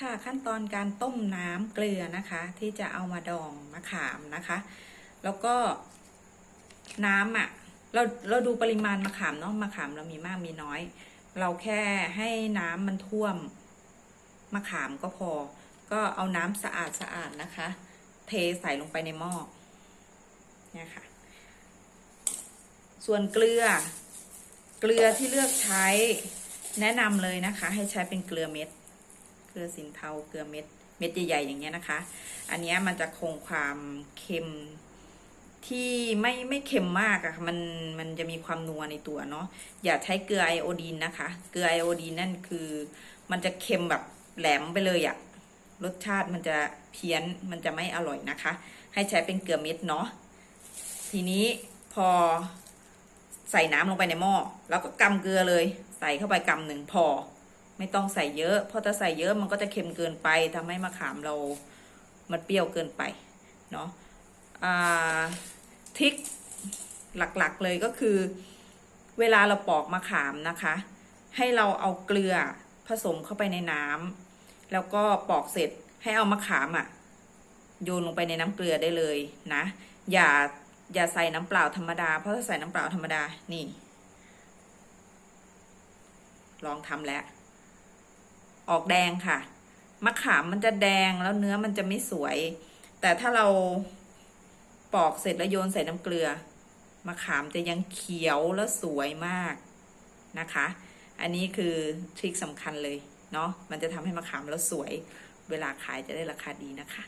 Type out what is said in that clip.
ค่ะขั้นตอนการต้มน้ำเกลือนะคะ ที่จะเอามาดองมะขามนะคะ แล้วก็น้ำอะเราเราดูปริมาณมะขามเนาะมะขามเรามีมากมีน้อย เราแค่ให้น้ำมันท่วมมะขามก็พอ ก็เอาน้ำสะอาดสะอาดนะคะ เทใส่ลงไปในหม้อเนี่ยค่ะ ส่วนเกลือ เกลือที่เลือกใช้แนะนำเลยนะคะ ให้ใช้เป็นเกลือเม็ด เกลือสินเทาเกลือเม็ดเม็ดใหญ่ๆอย่างเงี้ยนะคะ อันเนี้ยมันจะคงความเค็มที่ไม่ไม่เค็มมากอะค่ะมันมันจะมีความนัวในตัวเนาะอย่าใช้เกลือไอโอดีนนะคะ เกลือไอโอดีนนั่นคือ มันจะเค็มแบบแหลมไปเลยอะรสชาติมันจะเพี้ยนมันจะไม่อร่อยนะคะ ให้ใช้เป็นเกลือเม็ดเนาะทีนี้พอใส่น้ำลงไปในหม้อแล้วก็กำเกลือเลย ใส่เข้าไปกำหนึ่งพอ ไม่ต้องใส่เยอะเพราะถ้าใส่เยอะมันก็จะเค็มเกินไปทำให้มะขามเรา มันเปรี้ยวเกินไปเนาะอ่าทริคหลักๆเลยก็คือ เวลาเราปอกมะขามนะคะ ให้เราเอาเกลือผสมเข้าไปในน้ำแล้วก็ปอกเสร็จให้เอามะขามอะ่ะโยนลงไปในน้ำเกลือได้เลยนะ อย่าอย่าใส่น้ำเปล่าธรรมดา เพราะถ้าใส่น้ำเปล่าธรรมดานี่ ลองทำแล้ว ออกแดงค่ะ มะขามมันจะแดงแล้วเนื้อมันจะไม่สวย แต่ถ้าเราปอกเสร็จแล้วโยนใส่น้ำเกลือ มะขามจะยังเขียวแล้วสวยมากนะคะ อันนี้คือทริคสำคัญเลยเนาะ มันจะทำให้มะขามแล้วสวย เวลาขายจะได้ราคาดีนะคะ